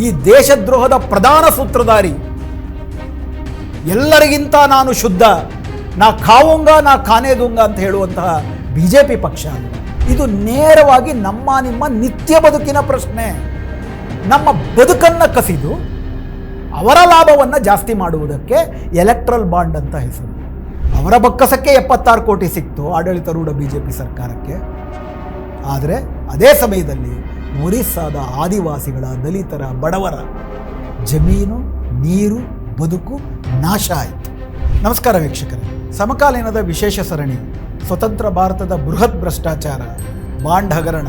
ಈ ದೇಶದ್ರೋಹದ ಪ್ರಧಾನ ಸೂತ್ರಧಾರಿ. ಎಲ್ಲರಿಗಿಂತ ನಾನು ಶುದ್ಧ. ನಾ ಕಾವುಂಗ ನಾ ಖಾನೇದುಂಗ ಅಂತ ಹೇಳುವಂತಹ ಬಿ ಜೆ ಪಿ ಪಕ್ಷ ಇದು ನೇರವಾಗಿ ನಮ್ಮ ನಿಮ್ಮ ನಿತ್ಯ ಬದುಕಿನ ಪ್ರಶ್ನೆ. ನಮ್ಮ ಬದುಕನ್ನು ಕಸಿದು ಅವರ ಲಾಭವನ್ನು ಜಾಸ್ತಿ ಮಾಡುವುದಕ್ಕೆ ಎಲೆಕ್ಟ್ರಲ್ ಬಾಂಡ್ ಅಂತ ಹೆಸರು. ಅವರ ಬಕ್ಕಸಕ್ಕೆ ಎಪ್ಪತ್ತಾರು ಕೋಟಿ ಸಿಕ್ತು ಆಡಳಿತಾರೂಢ ಬಿ ಜೆ ಪಿ ಸರ್ಕಾರಕ್ಕೆ. ಆದರೆ ಅದೇ ಸಮಯದಲ್ಲಿ ಒರಿಸ್ಸಾದ ಆದಿವಾಸಿಗಳ ದಲಿತರ ಬಡವರ ಜಮೀನು, ನೀರು, ಬದುಕು ನಾಶ ಆಯಿತು. ನಮಸ್ಕಾರ ವೀಕ್ಷಕರೇ. ಸಮಕಾಲೀನದ ವಿಶೇಷ ಸರಣಿ, ಸ್ವತಂತ್ರ ಭಾರತದ ಬೃಹತ್ ಭ್ರಷ್ಟಾಚಾರ ಬಾಂಡ್ ಹಗರಣ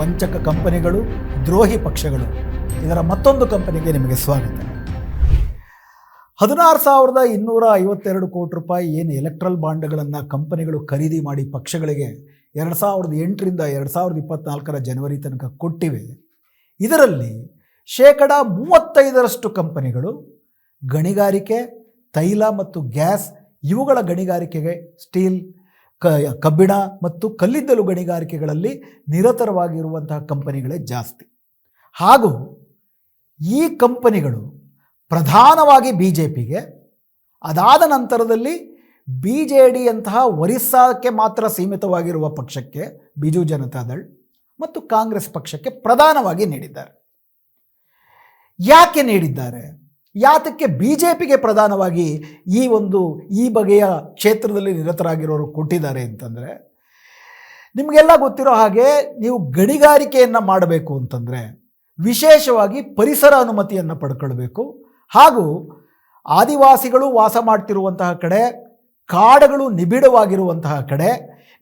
ವಂಚಕ ಕಂಪನಿಗಳು, ದ್ರೋಹಿ ಪಕ್ಷಗಳು. ಇದರ ಮತ್ತೊಂದು ಕಂಪನಿಗೆ ನಿಮಗೆ ಸ್ವಾಗತ. ಹದಿನಾರು ಸಾವಿರದ ಇನ್ನೂರ ಐವತ್ತೆರಡು ಕೋಟಿ ರೂಪಾಯಿ ಏನು ಎಲೆಕ್ಟ್ರಲ್ ಬಾಂಡ್ಗಳನ್ನು ಕಂಪನಿಗಳು ಖರೀದಿ ಮಾಡಿ ಪಕ್ಷಗಳಿಗೆ ಎರಡು ಸಾವಿರದ ಎಂಟರಿಂದ ಎರಡು ಸಾವಿರದ ಇಪ್ಪತ್ನಾಲ್ಕರ ಜನವರಿ ತನಕ ಕೊಟ್ಟಿವೆ. ಇದರಲ್ಲಿ ಶೇಕಡ ಮೂವತ್ತೈದರಷ್ಟು ಕಂಪನಿಗಳು ಗಣಿಗಾರಿಕೆ, ತೈಲ ಮತ್ತು ಗ್ಯಾಸ್ ಇವುಗಳ ಗಣಿಗಾರಿಕೆಗೆ ಸ್ಟೀಲ್, ಕ, ಕಬ್ಬಿಣ ಮತ್ತು ಕಲ್ಲಿದ್ದಲು ಗಣಿಗಾರಿಕೆಗಳಲ್ಲಿ ನಿರತರವಾಗಿರುವಂತಹ ಕಂಪನಿಗಳೇ ಜಾಸ್ತಿ. ಹಾಗೂ ಈ ಕಂಪನಿಗಳು ಪ್ರಧಾನವಾಗಿ ಬಿ ಜೆ ಪಿಗೆ ಅದಾದ ನಂತರದಲ್ಲಿ ಬಿ ಜೆ ಡಿಯಂತಹ ಒರಿಸ್ಸಾಕ್ಕೆ ಮಾತ್ರ ಸೀಮಿತವಾಗಿರುವ ಪಕ್ಷಕ್ಕೆ ಬಿಜು ಜನತಾದಳ್ ಮತ್ತು ಕಾಂಗ್ರೆಸ್ ಪಕ್ಷಕ್ಕೆ ಪ್ರಧಾನವಾಗಿ ನೀಡಿದ್ದಾರೆ. ಯಾಕೆ ನೀಡಿದ್ದಾರೆ? ಯಾತಕ್ಕೆ ಬಿ ಜೆ ಪಿಗೆ ಪ್ರಧಾನವಾಗಿ ಈ ಒಂದು ಈ ಬಗೆಯ ಕ್ಷೇತ್ರದಲ್ಲಿ ನಿರತರಾಗಿರೋರು ಕೊಟ್ಟಿದ್ದಾರೆ ಅಂತಂದರೆ, ನಿಮಗೆಲ್ಲ ಗೊತ್ತಿರೋ ಹಾಗೆ ನೀವು ಗಣಿಗಾರಿಕೆಯನ್ನು ಮಾಡಬೇಕು ಅಂತಂದರೆ ವಿಶೇಷವಾಗಿ ಪರಿಸರ ಅನುಮತಿಯನ್ನು ಪಡ್ಕೊಳ್ಬೇಕು. ಹಾಗೂ ಆದಿವಾಸಿಗಳು ವಾಸ ಮಾಡ್ತಿರುವಂತಹ ಕಡೆ ಕಾಡುಗಳು ನಿಬಿಡವಾಗಿರುವಂತಹ ಕಡೆ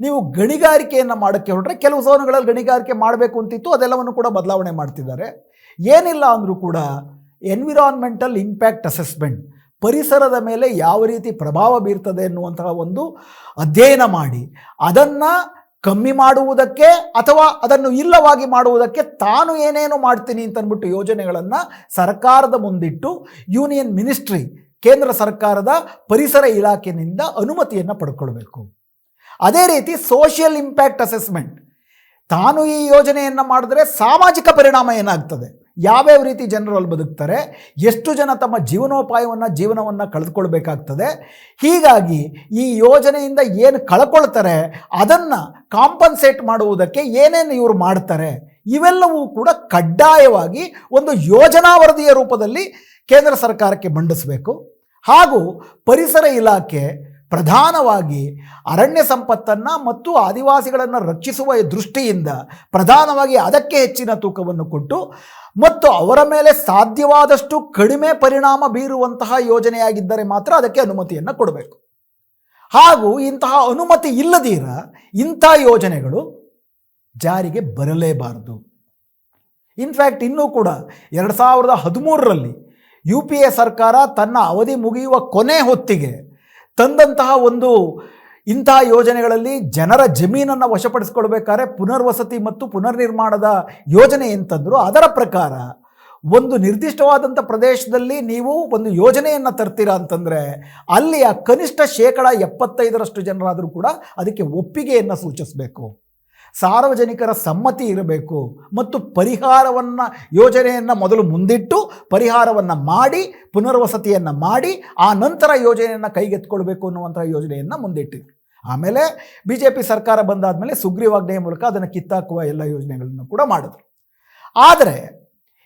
ನೀವು ಗಣಿಗಾರಿಕೆಯನ್ನು ಮಾಡೋಕ್ಕೆ ಹೊರಟ್ರೆ ಕೆಲವು ಝೋನ್ಗಳಲ್ಲಿ ಗಣಿಗಾರಿಕೆ ಮಾಡಬೇಕು ಅಂತಿತ್ತು, ಅದೆಲ್ಲವನ್ನು ಕೂಡ ಬದಲಾವಣೆ ಮಾಡ್ತಿದ್ದಾರೆ. ಏನಿಲ್ಲ ಅಂದರೂ ಕೂಡ ಎನ್ವಿರಾನ್ಮೆಂಟಲ್ ಇಂಪ್ಯಾಕ್ಟ್ ಅಸೆಸ್ಮೆಂಟ್ ಪರಿಸರದ ಮೇಲೆ ಯಾವ ರೀತಿ ಪ್ರಭಾವ ಬೀರ್ತದೆ ಎನ್ನುವಂತಹ ಒಂದು ಅಧ್ಯಯನ ಮಾಡಿ, ಅದನ್ನು ಕಮ್ಮಿ ಮಾಡುವುದಕ್ಕೆ ಅಥವಾ ಅದನ್ನು ಇಲ್ಲವಾಗಿ ಮಾಡುವುದಕ್ಕೆ ತಾನು ಏನೇನು ಮಾಡ್ತೀನಿ ಅಂತ ಅಂದ್ಬಿಟ್ಟು ಯೋಜನೆಗಳನ್ನು ಸರ್ಕಾರದ ಮುಂದಿಟ್ಟು ಯೂನಿಯನ್ ಮಿನಿಸ್ಟ್ರಿ ಕೇಂದ್ರ ಸರ್ಕಾರದ ಪರಿಸರ ಇಲಾಖೆಯಿಂದ ಅನುಮತಿಯನ್ನು ಪಡ್ಕೊಳ್ಬೇಕು. ಅದೇ ರೀತಿ ಸೋಷಿಯಲ್ ಇಂಪ್ಯಾಕ್ಟ್ ಅಸೆಸ್ಮೆಂಟ್ ತಾನು ಈ ಯೋಜನೆಯನ್ನು ಮಾಡಿದ್ರೆ ಸಾಮಾಜಿಕ ಪರಿಣಾಮ ಏನಾಗ್ತದೆ? ಯಾವ್ಯಾವ ರೀತಿ ಜನರು ಅಲ್ಲಿ ಬದುಕ್ತಾರೆ? ಎಷ್ಟು ಜನ ತಮ್ಮ ಜೀವನೋಪಾಯವನ್ನು, ಜೀವನವನ್ನು ಕಳೆದುಕೊಳ್ಬೇಕಾಗ್ತದೆ? ಹೀಗಾಗಿ ಈ ಯೋಜನೆಯಿಂದ ಏನು ಕಳ್ಕೊಳ್ತಾರೆ? ಅದನ್ನು ಕಾಂಪನ್ಸೇಟ್ ಮಾಡುವುದಕ್ಕೆ ಏನೇನು ಇವರು ಮಾಡ್ತಾರೆ? ಇವೆಲ್ಲವೂ ಕೂಡ ಕಡ್ಡಾಯವಾಗಿ ಒಂದು ಯೋಜನಾ ವರದಿಯ ರೂಪದಲ್ಲಿ ಕೇಂದ್ರ ಸರ್ಕಾರಕ್ಕೆ ಮಂಡಿಸಬೇಕು. ಹಾಗೂ ಪರಿಸರ ಇಲಾಖೆ ಪ್ರಧಾನವಾಗಿ ಅರಣ್ಯ ಸಂಪತ್ತನ್ನು ಮತ್ತು ಆದಿವಾಸಿಗಳನ್ನು ರಕ್ಷಿಸುವ ದೃಷ್ಟಿಯಿಂದ ಪ್ರಧಾನವಾಗಿ ಅದಕ್ಕೆ ಹೆಚ್ಚಿನ ತೂಕವನ್ನು ಕೊಟ್ಟು ಮತ್ತು ಅವರ ಮೇಲೆ ಸಾಧ್ಯವಾದಷ್ಟು ಕಡಿಮೆ ಪರಿಣಾಮ ಬೀರುವಂತಹ ಯೋಜನೆಯಾಗಿದ್ದರೆ ಮಾತ್ರ ಅದಕ್ಕೆ ಅನುಮತಿಯನ್ನು ಕೊಡಬೇಕು. ಹಾಗೂ ಇಂತಹ ಅನುಮತಿ ಇಲ್ಲದಿರ ಇಂಥ ಯೋಜನೆಗಳು ಜಾರಿಗೆ ಬರಲೇಬಾರದು. ಇನ್ಫ್ಯಾಕ್ಟ್ ಇನ್ನೂ ಕೂಡ ಎರಡು ಸಾವಿರದ ಹದಿಮೂರರಲ್ಲಿ ಯು ಪಿ ಎ ಸರ್ಕಾರ ತನ್ನ ಅವಧಿ ಮುಗಿಯುವ ಕೊನೆ ಹೊತ್ತಿಗೆ ತಂದಂತಹ ಒಂದು ಇಂತಹ ಯೋಜನೆಗಳಲ್ಲಿ ಜನರ ಜಮೀನನ್ನು ವಶಪಡಿಸ್ಕೊಳ್ಬೇಕಾದ್ರೆ ಪುನರ್ವಸತಿ ಮತ್ತು ಪುನರ್ನಿರ್ಮಾಣದ ಯೋಜನೆ ಎಂತಂದ್ರು, ಅದರ ಪ್ರಕಾರ ಒಂದು ನಿರ್ದಿಷ್ಟವಾದಂಥ ಪ್ರದೇಶದಲ್ಲಿ ನೀವು ಒಂದು ಯೋಜನೆಯನ್ನು ತರ್ತೀರಾ ಅಂತಂದರೆ ಅಲ್ಲಿಯ ಕನಿಷ್ಠ ಶೇಕಡ ಎಪ್ಪತ್ತೈದರಷ್ಟು ಜನರಾದರೂ ಕೂಡ ಅದಕ್ಕೆ ಒಪ್ಪಿಗೆಯನ್ನು ಸೂಚಿಸಬೇಕು. ಸಾರ್ವಜನಿಕರ ಸಮ್ಮತಿ ಇರಬೇಕು ಮತ್ತು ಪರಿಹಾರವನ್ನು ಯೋಜನೆಯನ್ನು ಮೊದಲು ಮುಂದಿಟ್ಟು ಪರಿಹಾರವನ್ನು ಮಾಡಿ ಪುನರ್ವಸತಿಯನ್ನು ಮಾಡಿ ಆ ನಂತರ ಯೋಜನೆಯನ್ನು ಕೈಗೆತ್ತಿಕೊಳ್ಬೇಕು ಅನ್ನುವಂಥ ಯೋಜನೆಯನ್ನು ಮುಂದಿಟ್ಟು. ಆಮೇಲೆ ಬಿ ಜೆ ಪಿ ಸರ್ಕಾರ ಬಂದಾದಮೇಲೆ ಸುಗ್ರೀವಾಜ್ಞೆಯ ಮೂಲಕ ಅದನ್ನು ಕಿತ್ತಾಕುವ ಎಲ್ಲ ಯೋಜನೆಗಳನ್ನು ಕೂಡ ಮಾಡಿದ್ರು. ಆದರೆ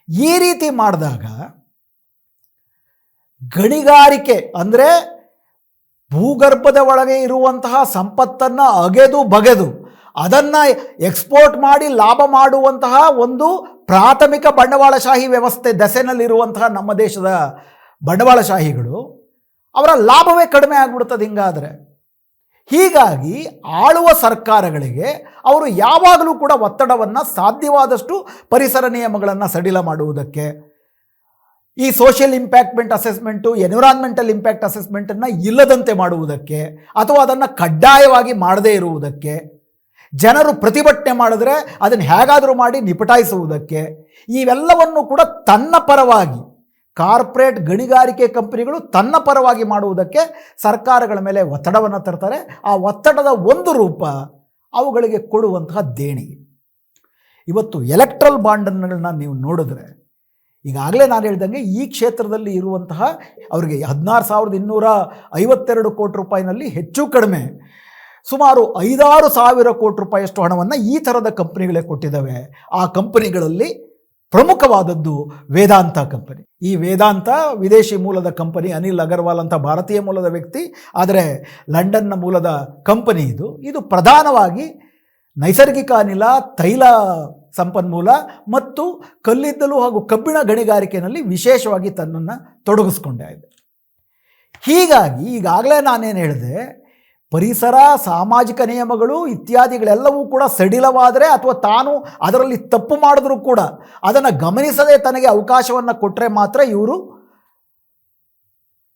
ಈ ರೀತಿ ಮಾಡಿದಾಗ ಗಣಿಗಾರಿಕೆ ಅಂದರೆ ಭೂಗರ್ಭದ ಒಳಗೆ ಇರುವಂತಹ ಸಂಪತ್ತನ್ನು ಅಗೆದು ಬಗೆದು ಅದನ್ನು ಎಕ್ಸ್ಪೋರ್ಟ್ ಮಾಡಿ ಲಾಭ ಮಾಡುವಂತಹ ಒಂದು ಪ್ರಾಥಮಿಕ ಬಂಡವಾಳಶಾಹಿ ವ್ಯವಸ್ಥೆ ದೆಸೆನಲ್ಲಿರುವಂತಹ ನಮ್ಮ ದೇಶದ ಬಂಡವಾಳಶಾಹಿಗಳು, ಅವರ ಲಾಭವೇ ಕಡಿಮೆ ಆಗಿಬಿಡ್ತದೆ ಹಿಂಗಾದರೆ. ಹೀಗಾಗಿ ಆಳುವ ಸರ್ಕಾರಗಳಿಗೆ ಅವರು ಯಾವಾಗಲೂ ಕೂಡ ಒತ್ತಡವನ್ನು ಸಾಧ್ಯವಾದಷ್ಟು ಪರಿಸರ ನಿಯಮಗಳನ್ನು ಸಡಿಲ ಮಾಡುವುದಕ್ಕೆ, ಈ ಸೋಷಿಯಲ್ ಇಂಪ್ಯಾಕ್ಟ್ಮೆಂಟ್ ಅಸೆಸ್ಮೆಂಟು ಎನ್ವಿರಾನ್ಮೆಂಟಲ್ ಇಂಪ್ಯಾಕ್ಟ್ ಅಸೆಸ್ಮೆಂಟನ್ನು ಇಲ್ಲದಂತೆ ಮಾಡುವುದಕ್ಕೆ, ಅಥವಾ ಅದನ್ನು ಕಡ್ಡಾಯವಾಗಿ ಮಾಡದೇ ಇರುವುದಕ್ಕೆ ಜನರು ಪ್ರತಿಭಟನೆ ಮಾಡಿದ್ರೆ ಅದನ್ನು ಹೇಗಾದರೂ ಮಾಡಿ ನಿಪಟಾಯಿಸುವುದಕ್ಕೆ. ಇವೆಲ್ಲವನ್ನು ಕೂಡ ತನ್ನ ಪರವಾಗಿ, ಕಾರ್ಪೊರೇಟ್ ಗಣಿಗಾರಿಕೆ ಕಂಪನಿಗಳು ತನ್ನ ಪರವಾಗಿ ಮಾಡುವುದಕ್ಕೆ ಸರ್ಕಾರಗಳ ಮೇಲೆ ಒತ್ತಡವನ್ನು ತರ್ತಾರೆ. ಆ ಒತ್ತಡದ ಒಂದು ರೂಪ ಅವುಗಳಿಗೆ ಕೊಡುವಂತಹ ದೇಣಿಗೆ ಇವತ್ತು ಎಲೆಕ್ಟ್ರಲ್ ಬಾಂಡನ್ಗಳನ್ನ ನೀವು ನೋಡಿದ್ರೆ, ಈಗಾಗಲೇ ನಾನು ಹೇಳ್ದಂಗೆ ಈ ಕ್ಷೇತ್ರದಲ್ಲಿ ಇರುವಂತಹ ಅವರಿಗೆ ಹದಿನಾರು ಸಾವಿರದ ಇನ್ನೂರ ಐವತ್ತೆರಡು ಕೋಟಿ ರೂಪಾಯಿನಲ್ಲಿ ಹೆಚ್ಚು ಕಡಿಮೆ ಸುಮಾರು ಐದಾರು ಸಾವಿರ ಕೋಟಿ ರೂಪಾಯಿಯಷ್ಟು ಹಣವನ್ನು ಈ ಥರದ ಕಂಪನಿಗಳೇ ಕೊಟ್ಟಿದ್ದಾವೆ. ಆ ಕಂಪನಿಗಳಲ್ಲಿ ಪ್ರಮುಖವಾದದ್ದು ವೇದಾಂತ ಕಂಪನಿ. ಈ ವೇದಾಂತ ವಿದೇಶಿ ಮೂಲದ ಕಂಪನಿ ಅನಿಲ್ ಅಗರ್ವಾಲ್ ಅಂತ ಭಾರತೀಯ ಮೂಲದ ವ್ಯಕ್ತಿ. ಆದರೆ ಲಂಡನ್ನ ಮೂಲದ ಕಂಪನಿ ಇದು. ಇದು ಪ್ರಧಾನವಾಗಿ ನೈಸರ್ಗಿಕ ಅನಿಲ, ತೈಲ ಸಂಪನ್ಮೂಲ ಮತ್ತು ಕಲ್ಲಿದ್ದಲು ಹಾಗೂ ಕಬ್ಬಿಣ ಗಣಿಗಾರಿಕೆಯಲ್ಲಿ ವಿಶೇಷವಾಗಿ ತನ್ನನ್ನು ತೊಡಗಿಸ್ಕೊಂಡೆ ಇದೆ ಹೀಗಾಗಿ ಈಗಾಗಲೇ ನಾನೇನು ಹೇಳಿದೆ ಪರಿಸರ, ಸಾಮಾಜಿಕ ನಿಯಮಗಳು ಇತ್ಯಾದಿಗಳೆಲ್ಲವೂ ಕೂಡ ಸಡಿಲವಾದರೆ ಅಥವಾ ತಾನು ಅದರಲ್ಲಿ ತಪ್ಪು ಮಾಡಿದ್ರೂ ಕೂಡ ಅದನ್ನು ಗಮನಿಸದೆ ತನಗೆ ಅವಕಾಶವನ್ನು ಕೊಟ್ಟರೆ ಮಾತ್ರ ಇವರು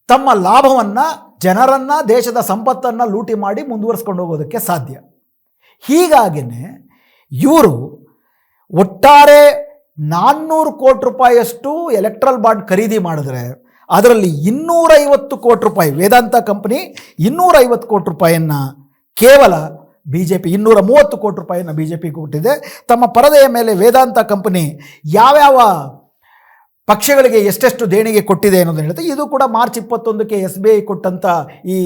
ತಮ್ಮ ಲಾಭವನ್ನು, ಜನರನ್ನು, ದೇಶದ ಸಂಪತ್ತನ್ನು ಲೂಟಿ ಮಾಡಿ ಮುಂದುವರಿಸ್ಕೊಂಡು ಹೋಗೋದಕ್ಕೆ ಸಾಧ್ಯ. ಹೀಗಾಗಿಯೇ ಇವರು ಒಟ್ಟಾರೆ ನಾನ್ನೂರು ಕೋಟಿ ರೂಪಾಯಿಯಷ್ಟು ಎಲೆಕ್ಟ್ರಲ್ ಬಾಂಡ್ ಖರೀದಿ ಮಾಡಿದ್ರೆ ಅದರಲ್ಲಿ ಇನ್ನೂರೈವತ್ತು ಕೋಟಿ ರೂಪಾಯಿ ವೇದಾಂತ ಕಂಪನಿ ಇನ್ನೂರೈವತ್ತು ಕೋಟಿ ರೂಪಾಯಿಯನ್ನು ಕೇವಲ ಬಿ ಜೆ ಪಿ ಇನ್ನೂರ ಮೂವತ್ತು ಕೋಟಿ ರೂಪಾಯಿಯನ್ನು ಬಿ ಜೆ ಪಿ ಕೊಟ್ಟಿದೆ. ತಮ್ಮ ಪರದೆಯ ಮೇಲೆ ವೇದಾಂತ ಕಂಪನಿ ಯಾವ್ಯಾವ ಪಕ್ಷಗಳಿಗೆ ಎಷ್ಟೆಷ್ಟು ದೇಣಿಗೆ ಕೊಟ್ಟಿದೆ ಅನ್ನೋದು ಹೇಳುತ್ತೆ ಇದು ಕೂಡ ಮಾರ್ಚ್ ಇಪ್ಪತ್ತೊಂದಕ್ಕೆ ಎಸ್ ಬಿ ಐ ಕೊಟ್ಟಂಥ ಈ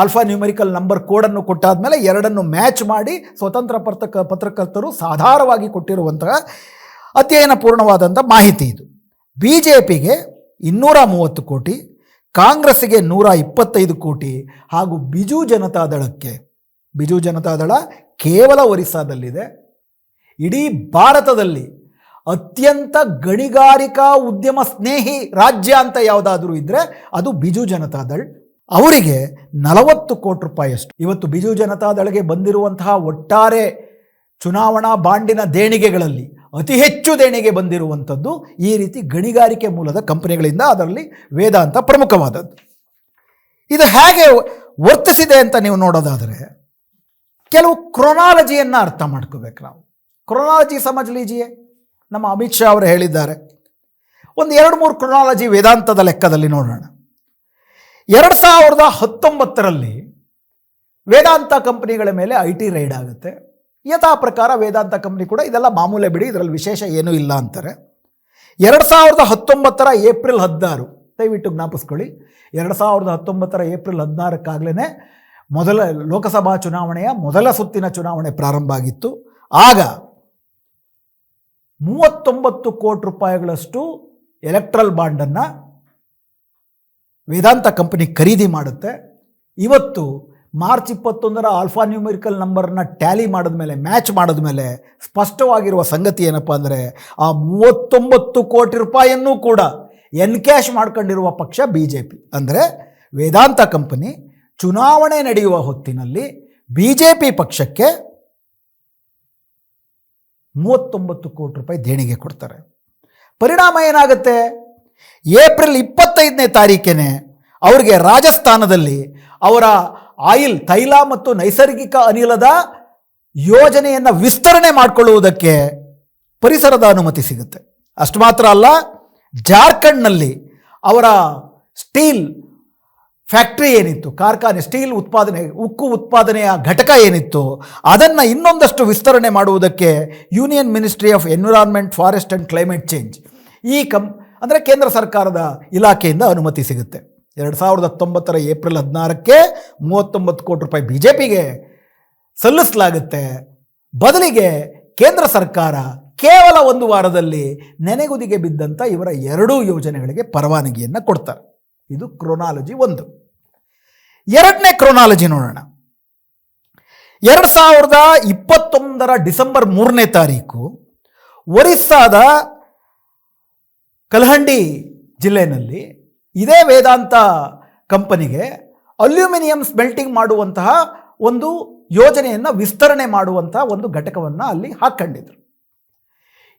ಆಲ್ಫಾ ನ್ಯೂಮರಿಕಲ್ ನಂಬರ್ ಕೋಡನ್ನು ಕೊಟ್ಟಾದಮೇಲೆ ಎರಡನ್ನು ಮ್ಯಾಚ್ ಮಾಡಿ ಸ್ವತಂತ್ರ ಪತ್ರಕ ಪತ್ರಕರ್ತರು ಸಾಧಾರವಾಗಿ ಕೊಟ್ಟಿರುವಂತಹ ಅಧ್ಯಯನ ಪೂರ್ಣವಾದಂಥ ಮಾಹಿತಿ ಇದು. ಬಿ ಜೆ ಪಿಗೆ ಇನ್ನೂರ ಮೂವತ್ತು ಕೋಟಿ ಕಾಂಗ್ರೆಸ್ಗೆ ನೂರ ಇಪ್ಪತ್ತೈದು ಕೋಟಿ ಹಾಗೂ ಬಿಜು ಜನತಾದಳಕ್ಕೆ ಬಿಜು ಜನತಾದಳ ಕೇವಲ ಒರಿಸ್ಸಾದಲ್ಲಿದೆ. ಇಡೀ ಭಾರತದಲ್ಲಿ ಅತ್ಯಂತ ಗಣಿಗಾರಿಕಾ ಉದ್ಯಮ ಸ್ನೇಹಿ ರಾಜ್ಯ ಅಂತ ಯಾವುದಾದ್ರೂ ಇದ್ದರೆ ಅದು ಬಿಜು ಜನತಾದಳ್ ಅವರಿಗೆ ನಲವತ್ತು ಕೋಟಿ ರೂಪಾಯಿಯಷ್ಟು. ಇವತ್ತು ಬಿಜು ಜನತಾದಳಗೆ ಬಂದಿರುವಂತಹ ಒಟ್ಟಾರೆ ಚುನಾವಣಾ ಬಾಂಡಿನ ದೇಣಿಗೆಗಳಲ್ಲಿ ಅತಿ ಹೆಚ್ಚು ದೇಣಿಗೆ ಬಂದಿರುವಂಥದ್ದು ಈ ರೀತಿ ಗಣಿಗಾರಿಕೆ ಮೂಲದ ಕಂಪನಿಗಳಿಂದ, ಅದರಲ್ಲಿ ವೇದಾಂತ ಪ್ರಮುಖವಾದದ್ದು. ಇದು ಹೇಗೆ ವರ್ತಿಸಿದೆ ಅಂತ ನೀವು ನೋಡೋದಾದರೆ, ಕೆಲವು ಕ್ರೊನಾಲಜಿಯನ್ನು ಅರ್ಥ ಮಾಡ್ಕೋಬೇಕು ನಾವು. ಕ್ರೊನಾಲಜಿ ಸಮಾಜ್ ಲೀಜಿಯೇ, ನಮ್ಮ ಅಮಿತ್ ಶಾ ಅವರು ಹೇಳಿದ್ದಾರೆ. ಒಂದು ಎರಡು ಮೂರು ಕ್ರೊನಾಲಜಿ ವೇದಾಂತದ ಲೆಕ್ಕದಲ್ಲಿ ನೋಡೋಣ. ಎರಡು ಸಾವಿರದ ಹತ್ತೊಂಬತ್ತರಲ್ಲಿ ವೇದಾಂತ ಕಂಪನಿಗಳ ಮೇಲೆ ಐ ಟಿ ರೈಡ್ ಆಗುತ್ತೆ. ಯಥಾ ಪ್ರಕಾರ ವೇದಾಂತ ಕಂಪ್ನಿ ಕೂಡ ಇದೆಲ್ಲ ಮಾಮೂಲೆ ಬಿಡಿ, ಇದರಲ್ಲಿ ವಿಶೇಷ ಏನೂ ಇಲ್ಲ ಅಂತಾರೆ. ಎರಡು ಸಾವಿರದ ಹತ್ತೊಂಬತ್ತರ ಏಪ್ರಿಲ್ ಹದಿನಾರು, ದಯವಿಟ್ಟು ಜ್ಞಾಪಿಸ್ಕೊಳ್ಳಿ. ಎರಡು ಸಾವಿರದ ಹತ್ತೊಂಬತ್ತರ ಏಪ್ರಿಲ್ ಹದಿನಾರಕ್ಕಾಗಲೇ ಮೊದಲ ಲೋಕಸಭಾ ಚುನಾವಣೆಯ ಮೊದಲ ಸುತ್ತಿನ ಚುನಾವಣೆ ಪ್ರಾರಂಭ ಆಗಿತ್ತು. ಆಗ ಮೂವತ್ತೊಂಬತ್ತು ಕೋಟಿ ರೂಪಾಯಿಗಳಷ್ಟು ಎಲೆಕ್ಟ್ರಲ್ ಬಾಂಡನ್ನು ವೇದಾಂತ ಕಂಪನಿ ಖರೀದಿ ಮಾಡುತ್ತೆ. ಇವತ್ತು ಮಾರ್ಚ್ ಇಪ್ಪತ್ತೊಂದರ ಆಲ್ಫಾ ನ್ಯೂಮೆರಿಕಲ್ ನಂಬರ್ನ ಟ್ಯಾಲಿ ಮಾಡಿದ ಮೇಲೆ ಮ್ಯಾಚ್ ಮಾಡಿದ ಮೇಲೆ ಸ್ಪಷ್ಟವಾಗಿರುವ ಸಂಗತಿ ಏನಪ್ಪ ಅಂದರೆ, ಆ ಮೂವತ್ತೊಂಬತ್ತು ಕೋಟಿ ರೂಪಾಯಿಯನ್ನು ಕೂಡ ಎನ್ಕ್ಯಾಶ್ ಮಾಡ್ಕೊಂಡಿರುವ ಪಕ್ಷ ಬಿ ಜೆ ಪಿ ಅಂದರೆ ವೇದಾಂತ ಕಂಪನಿ ಚುನಾವಣೆ ನಡೆಯುವ ಹೊತ್ತಿನಲ್ಲಿ ಬಿ ಜೆ ಪಿ ಪಕ್ಷಕ್ಕೆ ಮೂವತ್ತೊಂಬತ್ತು ಕೋಟಿ ರೂಪಾಯಿ ದೇಣಿಗೆ ಕೊಡ್ತಾರೆ. ಪರಿಣಾಮ ಏನಾಗುತ್ತೆ? ಏಪ್ರಿಲ್ ಇಪ್ಪತ್ತೈದನೇ ತಾರೀಕೇನೆ ಅವರಿಗೆ ರಾಜಸ್ಥಾನದಲ್ಲಿ ಅವರ ಆಯಿಲ್ ತೈಲ ಮತ್ತು ನೈಸರ್ಗಿಕ ಅನಿಲದ ಯೋಜನೆಯನ್ನು ವಿಸ್ತರಣೆ ಮಾಡಿಕೊಳ್ಳುವುದಕ್ಕೆ ಪರಿಸರದ ಅನುಮತಿ ಸಿಗುತ್ತೆ. ಅಷ್ಟು ಮಾತ್ರ ಅಲ್ಲ, ಜಾರ್ಖಂಡ್ನಲ್ಲಿ ಅವರ ಸ್ಟೀಲ್ ಫ್ಯಾಕ್ಟ್ರಿ ಏನಿತ್ತು, ಕಾರ್ಖಾನೆ, ಸ್ಟೀಲ್ ಉತ್ಪಾದನೆ, ಉಕ್ಕು ಉತ್ಪಾದನೆಯ ಘಟಕ ಏನಿತ್ತು, ಅದನ್ನು ಇನ್ನೊಂದಷ್ಟು ವಿಸ್ತರಣೆ ಮಾಡುವುದಕ್ಕೆ union ministry of environment, forest and climate change ಈ ಕಂ, ಅಂದರೆ ಕೇಂದ್ರ ಸರ್ಕಾರದ ಇಲಾಖೆಯಿಂದ ಅನುಮತಿ ಸಿಗುತ್ತೆ. ಎರಡು ಸಾವಿರದ ಹತ್ತೊಂಬತ್ತರ ಏಪ್ರಿಲ್ ಹದಿನಾರಕ್ಕೆ ಮೂವತ್ತೊಂಬತ್ತು ಕೋಟಿ ರೂಪಾಯಿ ಬಿ ಜೆ ಪಿಗೆ ಸಲ್ಲಿಸಲಾಗುತ್ತೆ. ಬದಲಿಗೆ ಕೇಂದ್ರ ಸರ್ಕಾರ ಕೇವಲ ಒಂದು ವಾರದಲ್ಲಿ ನೆನೆಗುದಿಗೆ ಬಿದ್ದಂಥ ಇವರ ಎರಡೂ ಯೋಜನೆಗಳಿಗೆ ಪರವಾನಗಿಯನ್ನು ಕೊಡ್ತಾರೆ. ಇದು ಕ್ರೊನಾಲಜಿ ಒಂದು. ಎರಡನೇ ಕ್ರೊನಾಲಜಿ ನೋಡೋಣ. ಎರಡು ಸಾವಿರದ ಇಪ್ಪತ್ತೊಂದರ ಡಿಸೆಂಬರ್ ಮೂರನೇ ತಾರೀಕು ಒರಿಸ್ಸಾದ ಕಲಹಂಡಿ ಜಿಲ್ಲೆಯಲ್ಲಿ ಇದೇ ವೇದಾಂತ ಕಂಪನಿಗೆ ಅಲ್ಯೂಮಿನಿಯಂ ಸ್ಮೆಲ್ಟಿಂಗ್ ಮಾಡುವಂತಹ ಒಂದು ಯೋಜನೆಯನ್ನು ವಿಸ್ತರಣೆ ಮಾಡುವಂತಹ ಒಂದು ಘಟಕವನ್ನು ಅಲ್ಲಿ ಹಾಕ್ಕೊಂಡಿದ್ರು.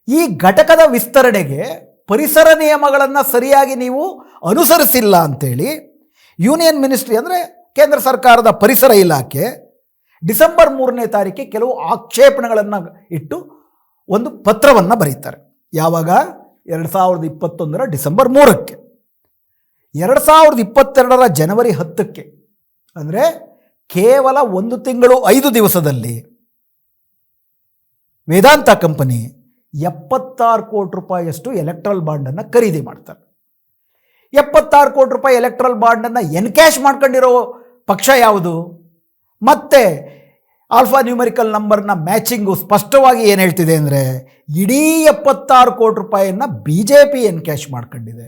ಈ ಘಟಕದ ವಿಸ್ತರಣೆಗೆ ಪರಿಸರ ನಿಯಮಗಳನ್ನು ಸರಿಯಾಗಿ ನೀವು ಅನುಸರಿಸಿಲ್ಲ ಅಂತೇಳಿ ಯೂನಿಯನ್ ಮಿನಿಸ್ಟ್ರಿ ಅಂದರೆ ಕೇಂದ್ರ ಸರ್ಕಾರದ ಪರಿಸರ ಇಲಾಖೆ ಡಿಸೆಂಬರ್ ಮೂರನೇ ತಾರೀಕಿಗೆ ಕೆಲವು ಆಕ್ಷೇಪಣೆಗಳನ್ನು ಇಟ್ಟು ಒಂದು ಪತ್ರವನ್ನು ಬರೀತಾರೆ. ಯಾವಾಗ? ಎರಡು ಸಾವಿರದ ಇಪ್ಪತ್ತೊಂದರ ಡಿಸೆಂಬರ್ ಮೂರಕ್ಕೆ. ಎರಡು ಸಾವಿರದ ಇಪ್ಪತ್ತೆರಡರ ಜನವರಿ ಹತ್ತಕ್ಕೆ, ಅಂದರೆ ಕೇವಲ ಒಂದು ತಿಂಗಳು ಐದು ದಿವಸದಲ್ಲಿ ವೇದಾಂತ ಕಂಪನಿ ಎಪ್ಪತ್ತಾರು ಕೋಟಿ ರೂಪಾಯಿಯಷ್ಟು ಎಲೆಕ್ಟ್ರಲ್ ಬಾಂಡನ್ನು ಖರೀದಿ ಮಾಡ್ತಾರೆ. ಎಪ್ಪತ್ತಾರು ಕೋಟಿ ರೂಪಾಯಿ ಎಲೆಕ್ಟ್ರಲ್ ಬಾಂಡನ್ನು ಎನ್ಕ್ಯಾಶ್ ಮಾಡ್ಕೊಂಡಿರೋ ಪಕ್ಷ ಯಾವುದು? ಮತ್ತೆ ಆಲ್ಫಾ ನ್ಯೂಮರಿಕಲ್ ನಂಬರ್ನ ಮ್ಯಾಚಿಂಗು ಸ್ಪಷ್ಟವಾಗಿ ಏನು ಹೇಳ್ತಿದೆ ಅಂದರೆ, ಇಡೀ ಎಪ್ಪತ್ತಾರು ಕೋಟಿ ರೂಪಾಯಿಯನ್ನು ಬಿ ಜೆ ಪಿ ಎನ್ಕ್ಯಾಶ್ ಮಾಡ್ಕೊಂಡಿದೆ.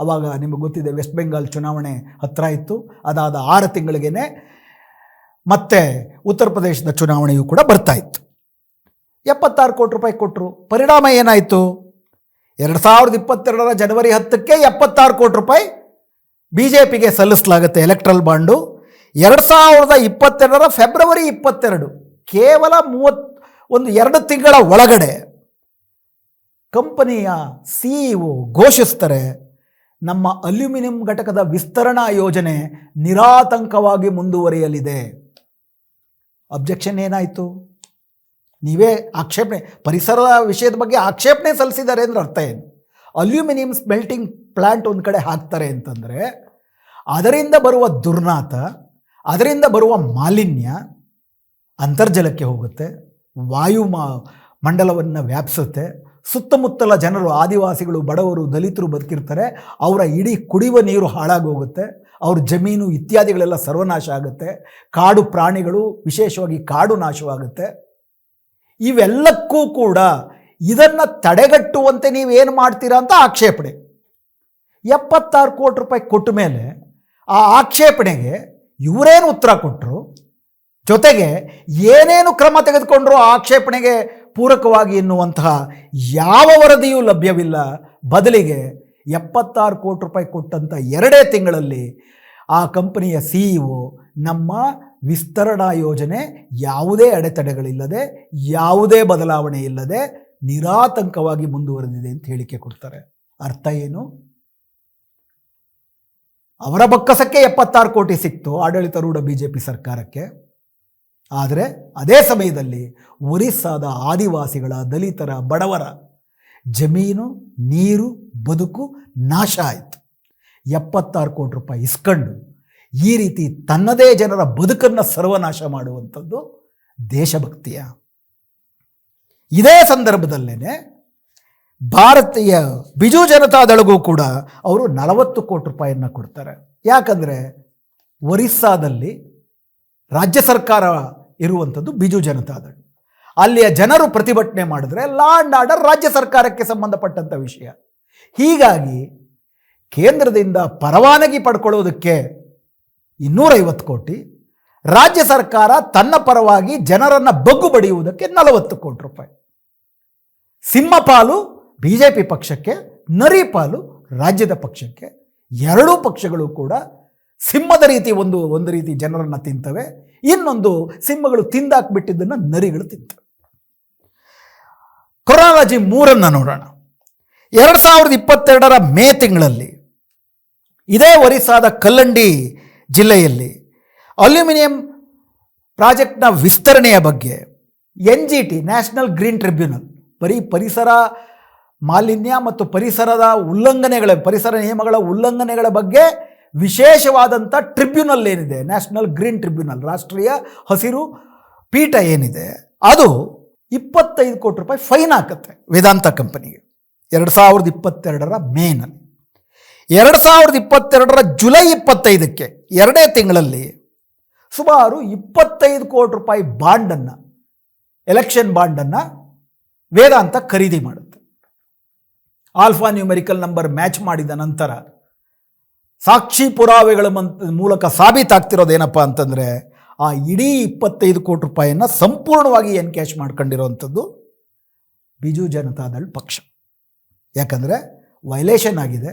ಆವಾಗ ನಿಮಗೆ ಗೊತ್ತಿದೆ ವೆಸ್ಟ್ ಬೆಂಗಾಲ್ ಚುನಾವಣೆ ಹತ್ತಿರ ಇತ್ತು. ಅದಾದ ಆರು ತಿಂಗಳಿಗೇನೆ ಮತ್ತೆ ಉತ್ತರ ಪ್ರದೇಶದ ಚುನಾವಣೆಯೂ ಕೂಡ ಬರ್ತಾ ಇತ್ತು. ಎಪ್ಪತ್ತಾರು ಕೋಟಿ ರೂಪಾಯಿ ಕೊಟ್ಟರು ಪರಿಣಾಮ ಏನಾಯಿತು? ಎರಡು ಸಾವಿರದ ಇಪ್ಪತ್ತೆರಡರ ಜನವರಿ ಹತ್ತಕ್ಕೆ ಎಪ್ಪತ್ತಾರು ಕೋಟಿ ರೂಪಾಯಿ ಬಿ ಜೆ ಪಿಗೆ ಸಲ್ಲಿಸಲಾಗುತ್ತೆ ಎಲೆಕ್ಟ್ರಲ್ ಬಾಂಡು ಎರಡು ಸಾವಿರದ ಇಪ್ಪತ್ತೆರಡರ ಫೆಬ್ರವರಿ ಇಪ್ಪತ್ತೆರಡು, ಕೇವಲ ಮೂವತ್ ಒಂದು ಎರಡು ತಿಂಗಳ ಒಳಗಡೆ ಕಂಪನಿಯ ಸಿ ಇ ಘೋಷಿಸ್ತಾರೆ ನಮ್ಮ ಅಲ್ಯೂಮಿನಿಯಂ ಘಟಕದ ವಿಸ್ತರಣಾ ಯೋಜನೆ ನಿರಾತಂಕವಾಗಿ ಮುಂದುವರಿಯಲಿದೆ. ಅಬ್ಜೆಕ್ಷನ್ ಏನಾಯಿತು? ನೀವೇ ಆಕ್ಷೇಪಣೆ ಪರಿಸರದ ವಿಷಯದ ಬಗ್ಗೆ ಆಕ್ಷೇಪಣೆ ಸಲ್ಲಿಸಿದ್ದಾರೆ ಅಂದ್ರೆ ಅರ್ಥ ಏನು? ಅಲ್ಯೂಮಿನಿಯಂ ಸ್ಮೆಲ್ಟಿಂಗ್ ಪ್ಲ್ಯಾಂಟ್ ಒಂದು ಕಡೆ ಹಾಕ್ತಾರೆ ಅಂತಂದರೆ, ಅದರಿಂದ ಬರುವ ದುರ್ನಾತ, ಅದರಿಂದ ಬರುವ ಮಾಲಿನ್ಯ ಅಂತರ್ಜಲಕ್ಕೆ ಹೋಗುತ್ತೆ ವಾಯು ಮಂಡಲವನ್ನು ವ್ಯಾಪಿಸುತ್ತೆ ಸುತ್ತಮುತ್ತಲ ಜನರು, ಆದಿವಾಸಿಗಳು, ಬಡವರು, ದಲಿತರು ಬದುಕಿರ್ತಾರೆ. ಅವರ ಇಡೀ ಕುಡಿಯುವ ನೀರು ಹಾಳಾಗೋಗುತ್ತೆ. ಅವ್ರ ಜಮೀನು ಇತ್ಯಾದಿಗಳೆಲ್ಲ ಸರ್ವನಾಶ ಆಗುತ್ತೆ. ಕಾಡು ಪ್ರಾಣಿಗಳು, ವಿಶೇಷವಾಗಿ ಕಾಡು ನಾಶವಾಗುತ್ತೆ. ಇವೆಲ್ಲಕ್ಕೂ ಕೂಡ ಇದನ್ನು ತಡೆಗಟ್ಟುವಂತೆ ನೀವೇನು ಮಾಡ್ತೀರಾ ಅಂತ ಆಕ್ಷೇಪಣೆ. ಎಪ್ಪತ್ತಾರು ಕೋಟಿ ರೂಪಾಯಿ ಕೊಟ್ಟ ಮೇಲೆ ಆ ಆಕ್ಷೇಪಣೆಗೆ ಇವರೇನು ಉತ್ತರ ಕೊಟ್ಟರು ಜೊತೆಗೆ ಏನೇನು ಕ್ರಮ ತೆಗೆದುಕೊಂಡ್ರು ಆಕ್ಷೇಪಣೆಗೆ ಪೂರಕವಾಗಿ ಎನ್ನುವಂತಹ ಯಾವ ವರದಿಯೂ ಲಭ್ಯವಿಲ್ಲ. ಬದಲಿಗೆ ಎಪ್ಪತ್ತಾರು ಕೋಟಿ ರೂಪಾಯಿ ಕೊಟ್ಟಂಥ ಎರಡೇ ತಿಂಗಳಲ್ಲಿ ಆ ಕಂಪನಿಯ ಸಿ ನಮ್ಮ ವಿಸ್ತರಣಾ ಯೋಜನೆ ಯಾವುದೇ ಅಡೆತಡೆಗಳಿಲ್ಲದೆ, ಯಾವುದೇ ಬದಲಾವಣೆ ಇಲ್ಲದೆ ನಿರಾತಂಕವಾಗಿ ಮುಂದುವರೆದಿದೆ ಅಂತ ಹೇಳಿಕೆ ಕೊಡ್ತಾರೆ. ಅರ್ಥ ಏನು? ಅವರ ಬೊಕ್ಕಸಕ್ಕೆ ಎಪ್ಪತ್ತಾರು ಕೋಟಿ ಸಿಕ್ತು ಆಡಳಿತಾರೂಢ ಬಿ ಜೆ ಪಿ ಸರ್ಕಾರಕ್ಕೆ. ಆದರೆ ಅದೇ ಸಮಯದಲ್ಲಿ ಒರಿಸ್ಸಾದ ಆದಿವಾಸಿಗಳ ದಲಿತರ ಬಡವರ ಜಮೀನು, ನೀರು, ಬದುಕು ನಾಶ ಆಯಿತು. ಎಪ್ಪತ್ತಾರು ಕೋಟಿ ರೂಪಾಯಿ ಇಸ್ಕೊಂಡು ಈ ರೀತಿ ತನ್ನದೇ ಜನರ ಬದುಕನ್ನು ಸರ್ವನಾಶ ಮಾಡುವಂಥದ್ದು ದೇಶಭಕ್ತಿಯ. ಇದೇ ಸಂದರ್ಭದಲ್ಲೇ ಭಾರತೀಯ ಬಿಜು ಜನತಾದಳಗೂ ಕೂಡ ಅವರು ನಲವತ್ತು ಕೋಟಿ ರೂಪಾಯಿಯನ್ನು ಕೊಡ್ತಾರೆ. ಯಾಕಂದರೆ ಒರಿಸ್ಸಾದಲ್ಲಿ ರಾಜ್ಯ ಸರ್ಕಾರ ಇರುವಂಥದ್ದು ಬಿಜು ಜನತಾದ ಅಲ್ಲಿಯ ಜನರು ಪ್ರತಿಭಟನೆ ಮಾಡಿದ್ರೆ ಲಾ ಆ್ಯಂಡ್ ಆರ್ಡರ್ ರಾಜ್ಯ ಸರ್ಕಾರಕ್ಕೆ ಸಂಬಂಧಪಟ್ಟಂಥ ವಿಷಯ. ಹೀಗಾಗಿ ಕೇಂದ್ರದಿಂದ ಪರವಾನಗಿ ಪಡ್ಕೊಳ್ಳೋದಕ್ಕೆ ಇನ್ನೂರೈವತ್ತು ಕೋಟಿ, ರಾಜ್ಯ ಸರ್ಕಾರ ತನ್ನ ಪರವಾಗಿ ಜನರನ್ನು ಬಗ್ಗು ಬಡಿಯುವುದಕ್ಕೆ ನಲವತ್ತು ಕೋಟಿ ರೂಪಾಯಿ. ಸಿಂಹಪಾಲು ಬಿ ಜೆ ಪಿ ಪಕ್ಷಕ್ಕೆ, ನರಿಪಾಲು ರಾಜ್ಯದ ಪಕ್ಷಕ್ಕೆ, ಎರಡೂ ಪಕ್ಷಗಳು ಕೂಡ ಸಿಂಹದ ರೀತಿ ಒಂದು ಒಂದು ರೀತಿ ಜನರನ್ನು ತಿಂತವೆ. ಇನ್ನೊಂದು ಸಿಂಹಗಳು ತಿಂದಾಕ್ಬಿಟ್ಟಿದ್ದನ್ನು ನರಿಗಳು ತಿಂತವೆ ಕೊರಾಲಜಿ ಮೂರನ್ನು ನೋಡೋಣ. ಎರಡು ಸಾವಿರದ ಇಪ್ಪತ್ತೆರಡರ ಮೇ ತಿಂಗಳಲ್ಲಿ ಇದೇ ಒರಿಸ್ಸಾದ ಕಲ್ಲಂಡಿ ಜಿಲ್ಲೆಯಲ್ಲಿ ಅಲ್ಯೂಮಿನಿಯಂ ಪ್ರಾಜೆಕ್ಟ್ನ ವಿಸ್ತರಣೆಯ ಬಗ್ಗೆ N G T, national green tribunal, ಬರೀ ಪರಿಸರ ಮಾಲಿನ್ಯ ಮತ್ತು ಪರಿಸರದ ಉಲ್ಲಂಘನೆಗಳ, ಪರಿಸರ ನಿಯಮಗಳ ಉಲ್ಲಂಘನೆಗಳ ಬಗ್ಗೆ ವಿಶೇಷವಾದಂಥ ಟ್ರಿಬ್ಯುನಲ್ ಏನಿದೆ? ನ್ಯಾಷನಲ್ ಗ್ರೀನ್ ಟ್ರಿಬ್ಯುನಲ್, ರಾಷ್ಟ್ರೀಯ ಹಸಿರು ಪೀಠ ಏನಿದೆ? ಅದು ಇಪ್ಪತ್ತೈದು ಕೋಟಿ ರೂಪಾಯಿ ಫೈನ್ ಹಾಕುತ್ತೆ ವೇದಾಂತ ಕಂಪನಿಗೆ. ಎರಡು ಸಾವಿರದ ಇಪ್ಪತ್ತೆರಡರ ಮೇನಲ್ಲಿ. ಎರಡು ಸಾವಿರದ ಇಪ್ಪತ್ತೆರಡರ ಜುಲೈ ಇಪ್ಪತ್ತೈದಕ್ಕೆ ಎರಡೇ ತಿಂಗಳಲ್ಲಿ ಸುಮಾರು ಇಪ್ಪತ್ತೈದು ಕೋಟಿ ರೂಪಾಯಿ ಬಾಂಡನ್ನು, ಎಲೆಕ್ಷನ್ ಬಾಂಡನ್ನು ವೇದಾಂತ ಖರೀದಿ ಮಾಡುತ್ತೆ. ಆಲ್ಫಾ ನ್ಯೂಮೆರಿಕಲ್ ನಂಬರ್ ಮ್ಯಾಚ್ ಮಾಡಿದ ನಂತರ ಸಾಕ್ಷಿ ಪುರಾವೆಗಳ ಮೂಲಕ ಸಾಬೀತಾಗ್ತಿರೋದು ಏನಪ್ಪ ಅಂತಂದರೆ, ಆ ಇಡೀ ಇಪ್ಪತ್ತೈದು ಕೋಟಿ ರೂಪಾಯಿಯನ್ನು ಸಂಪೂರ್ಣವಾಗಿ ಎನ್ಕ್ಯಾಶ್ ಮಾಡ್ಕೊಂಡಿರೋವಂಥದ್ದು ಬಿಜು ಜನತಾದಳ್ ಪಕ್ಷ. ಯಾಕಂದರೆ ವೈಲೇಷನ್ ಆಗಿದೆ.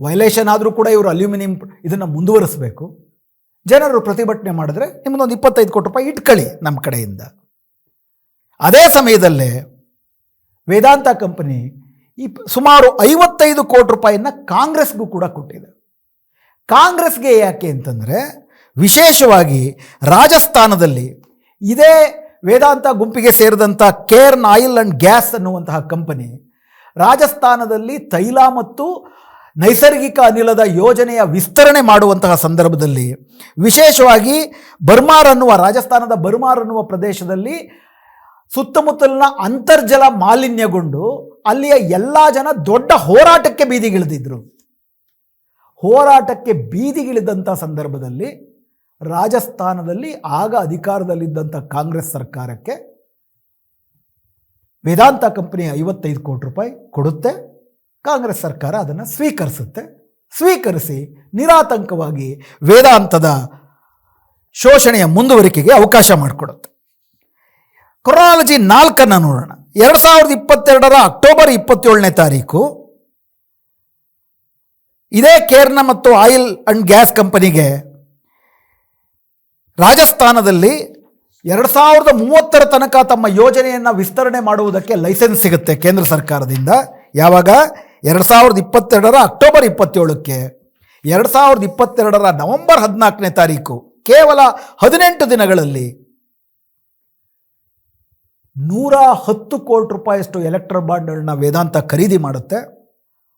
ವೈಲೇಷನ್ ಆದರೂ ಕೂಡ ಇವರು ಅಲ್ಯೂಮಿನಿಯಂ ಇದನ್ನು ಮುಂದುವರಿಸಬೇಕು. ಜನರು ಪ್ರತಿಭಟನೆ ಮಾಡಿದ್ರೆ ನಿಮ್ಮದೊಂದು ಇಪ್ಪತ್ತೈದು ಕೋಟಿ ರೂಪಾಯಿ ಇಟ್ಕೊಳ್ಳಿ ನಮ್ಮ ಕಡೆಯಿಂದ. ಅದೇ ಸಮಯದಲ್ಲೇ ವೇದಾಂತ ಕಂಪನಿ ಈ ಸುಮಾರು ಐವತ್ತೈದು ಕೋಟಿ ರೂಪಾಯಿಯನ್ನು ಕಾಂಗ್ರೆಸ್ಗೂ ಕೂಡ ಕೊಟ್ಟಿದೆ. ಕಾಂಗ್ರೆಸ್ಗೆ ಯಾಕೆ ಅಂತಂದರೆ ವಿಶೇಷವಾಗಿ ರಾಜಸ್ಥಾನದಲ್ಲಿ ಇದೇ ವೇದಾಂತ ಗುಂಪಿಗೆ ಸೇರಿದಂಥ ಕೇರ್ನ್ ಆಯಿಲ್ ಆ್ಯಂಡ್ ಗ್ಯಾಸ್ ಅನ್ನುವಂತಹ ಕಂಪನಿ ರಾಜಸ್ಥಾನದಲ್ಲಿ ತೈಲ ಮತ್ತು ನೈಸರ್ಗಿಕ ಅನಿಲದ ಯೋಜನೆಯ ವಿಸ್ತರಣೆ ಮಾಡುವಂತಹ ಸಂದರ್ಭದಲ್ಲಿ ವಿಶೇಷವಾಗಿ ಬರ್ಮಾರ್ ಅನ್ನುವ ರಾಜಸ್ಥಾನದ ಬರ್ಮಾರ್ ಅನ್ನುವ ಪ್ರದೇಶದಲ್ಲಿ ಸುತ್ತಮುತ್ತಲಿನ ಅಂತರ್ಜಲ ಮಾಲಿನ್ಯಗೊಂಡು ಅಲ್ಲಿಯ ಎಲ್ಲ ಜನ ದೊಡ್ಡ ಹೋರಾಟಕ್ಕೆ ಬೀದಿಗಿಳಿದಿದ್ರು. ಹೋರಾಟಕ್ಕೆ ಬೀದಿಗಿಳಿದಂಥ ಸಂದರ್ಭದಲ್ಲಿ ರಾಜಸ್ಥಾನದಲ್ಲಿ ಆಗ ಅಧಿಕಾರದಲ್ಲಿದ್ದಂಥ ಕಾಂಗ್ರೆಸ್ ಸರ್ಕಾರಕ್ಕೆ ವೇದಾಂತ ಕಂಪನಿ ಐವತ್ತೈದು ಕೋಟಿ ರೂಪಾಯಿ ಕೊಡುತ್ತೆ. ಕಾಂಗ್ರೆಸ್ ಸರ್ಕಾರ ಅದನ್ನು ಸ್ವೀಕರಿಸುತ್ತೆ. ಸ್ವೀಕರಿಸಿ ನಿರಾತಂಕವಾಗಿ ವೇದಾಂತದ ಶೋಷಣೆಯ ಮುಂದುವರಿಕೆಗೆ ಅವಕಾಶ ಮಾಡಿಕೊಡುತ್ತೆ. ಕ್ರೊನಾಲಜಿ ನಾಲ್ಕನ್ನು ನೋಡೋಣ. ಎರಡು ಸಾವಿರದ ಇಪ್ಪತ್ತೆರಡರ ಅಕ್ಟೋಬರ್ ಇಪ್ಪತ್ತೇಳನೇ ತಾರೀಕು ಇದೇ ಕೇರ್ನ ಮತ್ತು ಆಯಿಲ್ ಅಂಡ್ ಗ್ಯಾಸ್ ಕಂಪನಿಗೆ ರಾಜಸ್ಥಾನದಲ್ಲಿ ಎರಡು ಸಾವಿರದ ಮೂವತ್ತರ ತನಕ ತಮ್ಮ ಯೋಜನೆಯನ್ನು ವಿಸ್ತರಣೆ ಮಾಡುವುದಕ್ಕೆ ಲೈಸೆನ್ಸ್ ಸಿಗುತ್ತೆ ಕೇಂದ್ರ ಸರ್ಕಾರದಿಂದ. ಯಾವಾಗ? ಎರಡು ಸಾವಿರದ ಇಪ್ಪತ್ತೆರಡರ ಅಕ್ಟೋಬರ್ ಇಪ್ಪತ್ತೇಳಕ್ಕೆ. ಎರಡು ಸಾವಿರದ ಇಪ್ಪತ್ತೆರಡರ ನವೆಂಬರ್ ಹದಿನಾಲ್ಕನೇ ತಾರೀಕು, ಕೇವಲ ಹದಿನೆಂಟು ದಿನಗಳಲ್ಲಿ ನೂರ ಹತ್ತು ಕೋಟಿ ರೂಪಾಯಿಯಷ್ಟು ಎಲೆಕ್ಟ್ರೋ ಬಾಂಡ್ಗಳನ್ನ ವೇದಾಂತ ಖರೀದಿ ಮಾಡುತ್ತೆ.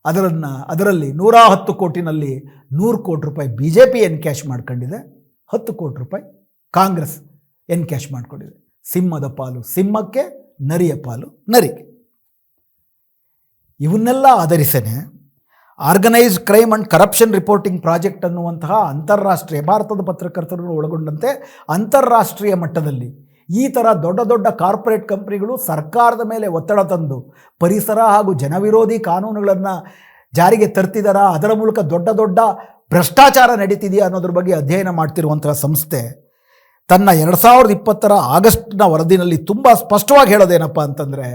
ಅದರನ್ನು, ಅದರಲ್ಲಿ ನೂರ ಹತ್ತು ಕೋಟಿನಲ್ಲಿ ನೂರು ಕೋಟಿ ರೂಪಾಯಿ ಬಿ ಜೆ ಪಿ ಎನ್ಕ್ಯಾಶ್ ಮಾಡ್ಕೊಂಡಿದೆ, ಹತ್ತು ಕೋಟಿ ರೂಪಾಯಿ ಕಾಂಗ್ರೆಸ್ ಎನ್ಕ್ಯಾಶ್ ಮಾಡ್ಕೊಂಡಿದೆ. ಸಿಂಹದ ಪಾಲು ಸಿಂಹಕ್ಕೆ, ನರಿಯ ಪಾಲು ನರಿಗೆ. ಇವನ್ನೆಲ್ಲ ಆಧರಿಸೇನೆ organised crime and corruption reporting project ಅನ್ನುವಂತಹ ಅಂತಾರಾಷ್ಟ್ರೀಯ, ಭಾರತದ ಪತ್ರಕರ್ತರನ್ನು ಒಳಗೊಂಡಂತೆ ಅಂತಾರಾಷ್ಟ್ರೀಯ ಮಟ್ಟದಲ್ಲಿ ಈ ಥರ ದೊಡ್ಡ ದೊಡ್ಡ ಕಾರ್ಪೊರೇಟ್ ಕಂಪ್ನಿಗಳು ಸರ್ಕಾರದ ಮೇಲೆ ಒತ್ತಡ ತಂದು ಪರಿಸರ ಹಾಗೂ ಜನವಿರೋಧಿ ಕಾನೂನುಗಳನ್ನು ಜಾರಿಗೆ ತರ್ತಿದಾರ? ಅದರ ಮೂಲಕ ದೊಡ್ಡ ದೊಡ್ಡ ಭ್ರಷ್ಟಾಚಾರ ನಡೀತಿದೆಯಾ ಅನ್ನೋದ್ರ ಬಗ್ಗೆ ಅಧ್ಯಯನ ಮಾಡ್ತಿರುವಂಥ ಸಂಸ್ಥೆ ತನ್ನ ಎರಡು ಸಾವಿರದ ಇಪ್ಪತ್ತರ ಆಗಸ್ಟ್ನ ವರದಿನಲ್ಲಿ ತುಂಬ ಸ್ಪಷ್ಟವಾಗಿ ಹೇಳೋದೇನಪ್ಪ ಅಂತಂದರೆ,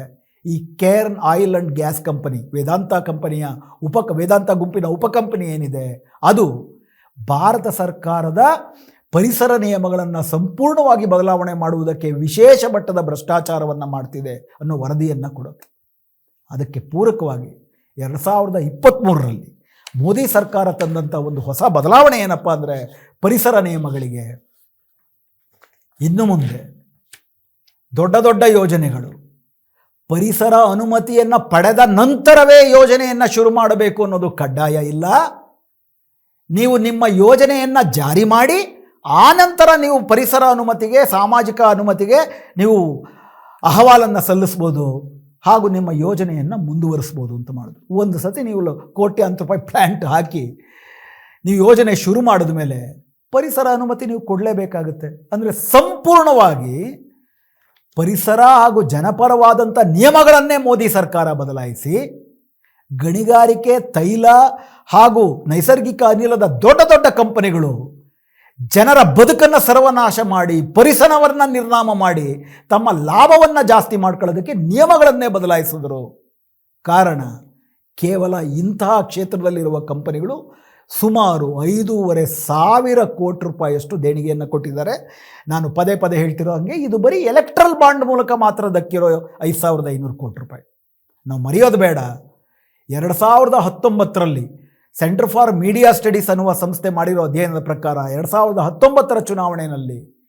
ಈ Cairn oil and gas company, Vedanta ಕಂಪನಿಯ ಉಪ, ವೇದಾಂತ ಗುಂಪಿನ ಉಪಕಂಪನಿ ಏನಿದೆ? ಅದು ಭಾರತ ಸರ್ಕಾರದ ಪರಿಸರ ನಿಯಮಗಳನ್ನು ಸಂಪೂರ್ಣವಾಗಿ ಬದಲಾವಣೆ ಮಾಡುವುದಕ್ಕೆ ವಿಶೇಷ ಮಟ್ಟದ ಭ್ರಷ್ಟಾಚಾರವನ್ನು ಮಾಡ್ತಿದೆ ಅನ್ನೋ ವರದಿಯನ್ನು ಕೊಡುತ್ತೆ ಅದಕ್ಕೆ ಪೂರಕವಾಗಿ ಎರಡು ಸಾವಿರದ ಇಪ್ಪತ್ತ್ಮೂರರಲ್ಲಿ ಮೋದಿ ಸರ್ಕಾರ ತಂದಂಥ ಒಂದು ಹೊಸ ಬದಲಾವಣೆ ಏನಪ್ಪ ಅಂದರೆ ಪರಿಸರ ನಿಯಮಗಳಿಗೆ ಇನ್ನು ಮುಂದೆ ದೊಡ್ಡ ದೊಡ್ಡ ಯೋಜನೆಗಳು, ಪರಿಸರ ಅನುಮತಿಯನ್ನು ಪಡೆದ ನಂತರವೇ ಯೋಜನೆಯನ್ನು ಶುರು ಮಾಡಬೇಕು ಅನ್ನೋದು ಕಡ್ಡಾಯ ಇಲ್ಲ. ನೀವು ನಿಮ್ಮ ಯೋಜನೆಯನ್ನು ಜಾರಿ ಮಾಡಿ ಆ ನಂತರ ನೀವು ಪರಿಸರ ಅನುಮತಿಗೆ, ಸಾಮಾಜಿಕ ಅನುಮತಿಗೆ ನೀವು ಅಹವಾಲನ್ನು ಸಲ್ಲಿಸ್ಬೋದು ಹಾಗೂ ನಿಮ್ಮ ಯೋಜನೆಯನ್ನು ಮುಂದುವರಿಸ್ಬೋದು ಅಂತ ಮಾಡೋದು. ಒಂದು ಸತಿ ನೀವು ಕೋಟಿ ಅಂತ ರೂಪಾಯಿ ಪ್ಲ್ಯಾಂಟ್ ಹಾಕಿ ನೀವು ಯೋಜನೆ ಶುರು ಮಾಡಿದ ಮೇಲೆ ಪರಿಸರ ಅನುಮತಿ ನೀವು ಕೊಡಲೇಬೇಕಾಗುತ್ತೆ. ಅಂದರೆ ಸಂಪೂರ್ಣವಾಗಿ ಪರಿಸರ ಹಾಗೂ ಜನಪರವಾದಂಥ ನಿಯಮಗಳನ್ನೇ ಮೋದಿ ಸರ್ಕಾರ ಬದಲಾಯಿಸಿ ಗಣಿಗಾರಿಕೆ, ತೈಲ ಹಾಗೂ ನೈಸರ್ಗಿಕ ಅನಿಲದ ದೊಡ್ಡ ದೊಡ್ಡ ಕಂಪನಿಗಳು ಜನರ ಬದುಕನ್ನು ಸರ್ವನಾಶ ಮಾಡಿ, ಪರಿಸರವನ್ನು ನಿರ್ನಾಮ ಮಾಡಿ, ತಮ್ಮ ಲಾಭವನ್ನು ಜಾಸ್ತಿ ಮಾಡ್ಕೊಳ್ಳೋದಕ್ಕೆ ನಿಯಮಗಳನ್ನೇ ಬದಲಾಯಿಸಿದ್ರು. ಕಾರಣ, ಕೇವಲ ಇಂತಹ ಕ್ಷೇತ್ರದಲ್ಲಿರುವ ಕಂಪನಿಗಳು ಸುಮಾರು ಐದೂವರೆ ಸಾವಿರ ಕೋಟಿ ರೂಪಾಯಿಯಷ್ಟು ದೇಣಿಗೆಯನ್ನು ಕೊಟ್ಟಿದ್ದಾರೆ. ನಾನು ಪದೇ ಪದೇ ಹೇಳ್ತಿರೋ ಹಾಗೆ, ಇದು ಬರೀ ಎಲೆಕ್ಟ್ರಲ್ ಬಾಂಡ್ ಮೂಲಕ ಮಾತ್ರ ದಕ್ಕಿರೋ ಐದು ಸಾವಿರದ ಐನೂರು ಕೋಟಿ ರೂಪಾಯಿ. ನಾವು ಮರೆಯೋದು ಬೇಡ. ಎರಡು ಸಾವಿರದ ಹತ್ತೊಂಬತ್ತರಲ್ಲಿ ಸೆಂಟರ್ ಫಾರ್ ಮೀಡಿಯಾ ಸ್ಟಡೀಸ್ ಅನ್ನುವ ಸಂಸ್ಥೆ ಮಾಡಿರೋ ಅಧ್ಯಯನದ ಪ್ರಕಾರ ಎರಡು ಸಾವಿರದ ಹತ್ತೊಂಬತ್ತರ ಚುನಾವಣೆಯಲ್ಲಿ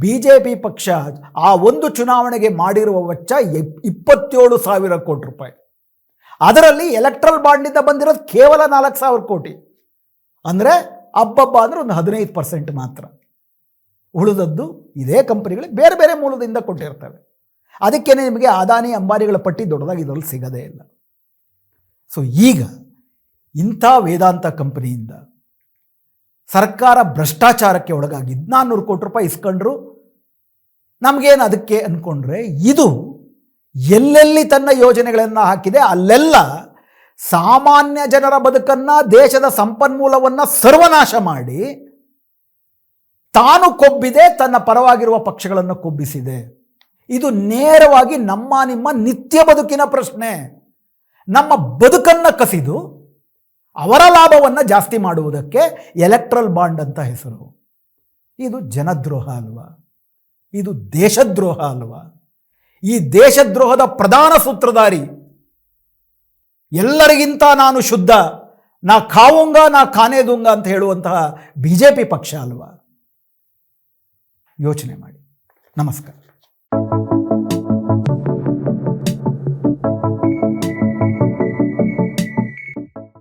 ಬಿ ಜೆ ಪಿ ಪಕ್ಷ ಆ ಒಂದು ಚುನಾವಣೆಗೆ ಮಾಡಿರುವ ವೆಚ್ಚ ಇಪ್- ಇಪ್ಪತ್ತೇಳು ಸಾವಿರ ಕೋಟಿ ರೂಪಾಯಿ. ಅದರಲ್ಲಿ ಎಲೆಕ್ಟ್ರಲ್ ಬಾಂಡ್ನಿಂದ ಬಂದಿರೋದು ಕೇವಲ ನಾಲ್ಕು ಸಾವಿರ ಕೋಟಿ. ಅಂದರೆ ಹಬ್ಬಬ್ಬ ಅಂದರೆ ಒಂದು ಹದಿನೈದು ಪರ್ಸೆಂಟ್ ಮಾತ್ರ. ಉಳಿದದ್ದು ಇದೇ ಕಂಪನಿಗಳು ಬೇರೆ ಬೇರೆ ಮೂಲದಿಂದ ಕೊಟ್ಟಿರ್ತವೆ. ಅದಕ್ಕೇನೆ ನಿಮಗೆ ಅದಾನಿ, ಅಂಬಾನಿಗಳ ಪಟ್ಟಿ ದೊಡ್ಡದಾಗಿ ಇದರಲ್ಲಿ ಸಿಗದೇ ಇಲ್ಲ. ಸೊ ಈಗ ಇಂಥ ವೇದಾಂತ ಕಂಪನಿಯಿಂದ ಸರ್ಕಾರ ಭ್ರಷ್ಟಾಚಾರಕ್ಕೆ ಒಳಗಾಗಿ ನಾನ್ನೂರು ಕೋಟಿ ರೂಪಾಯಿ ಇಸ್ಕೊಂಡ್ರು. ನಮಗೇನು ಅದಕ್ಕೆ ಅಂದ್ಕೊಂಡ್ರೆ ಇದು ಎಲ್ಲೆಲ್ಲಿ ತನ್ನ ಯೋಜನೆಗಳನ್ನು ಹಾಕಿದೆ ಅಲ್ಲೆಲ್ಲ ಸಾಮಾನ್ಯ ಜನರ ಬದುಕನ್ನು ದೇಶದ ಸಂಪನ್ಮೂಲವನ್ನು ಸರ್ವನಾಶ ಮಾಡಿ ತಾನು ಕೊಬ್ಬಿದೆ, ತನ್ನ ಪರವಾಗಿರುವ ಪಕ್ಷಗಳನ್ನು ಕೊಬ್ಬಿಸಿದೆ. ಇದು ನೇರವಾಗಿ ನಮ್ಮ ನಿಮ್ಮ ನಿತ್ಯ ಬದುಕಿನ ಪ್ರಶ್ನೆ. ನಮ್ಮ ಬದುಕನ್ನು ಕಸಿದು ಅವರ ಲಾಭವನ್ನು ಜಾಸ್ತಿ ಮಾಡುವುದಕ್ಕೆ ಎಲೆಕ್ಟ್ರಲ್ ಬಾಂಡ್ ಅಂತ ಹೆಸರು. ಇದು ಜನದ್ರೋಹ ಅಲ್ವಾ? ಇದು ದೇಶದ್ರೋಹ ಅಲ್ವಾ? ಈ ದೇಶದ್ರೋಹದ ಪ್ರಧಾನ ಸೂತ್ರಧಾರಿ ಎಲ್ಲರಿಗಿಂತ ನಾನು ಶುದ್ಧ, ನಾ ಕಾವುಂಗ, ನಾ ಕಾನೇದುಂಗ ಅಂತ ಹೇಳುವಂತಹ ಬಿ ಜೆ ಪಿ ಪಕ್ಷ ಅಲ್ವಾ? ಯೋಚನೆ ಮಾಡಿ. ನಮಸ್ಕಾರ.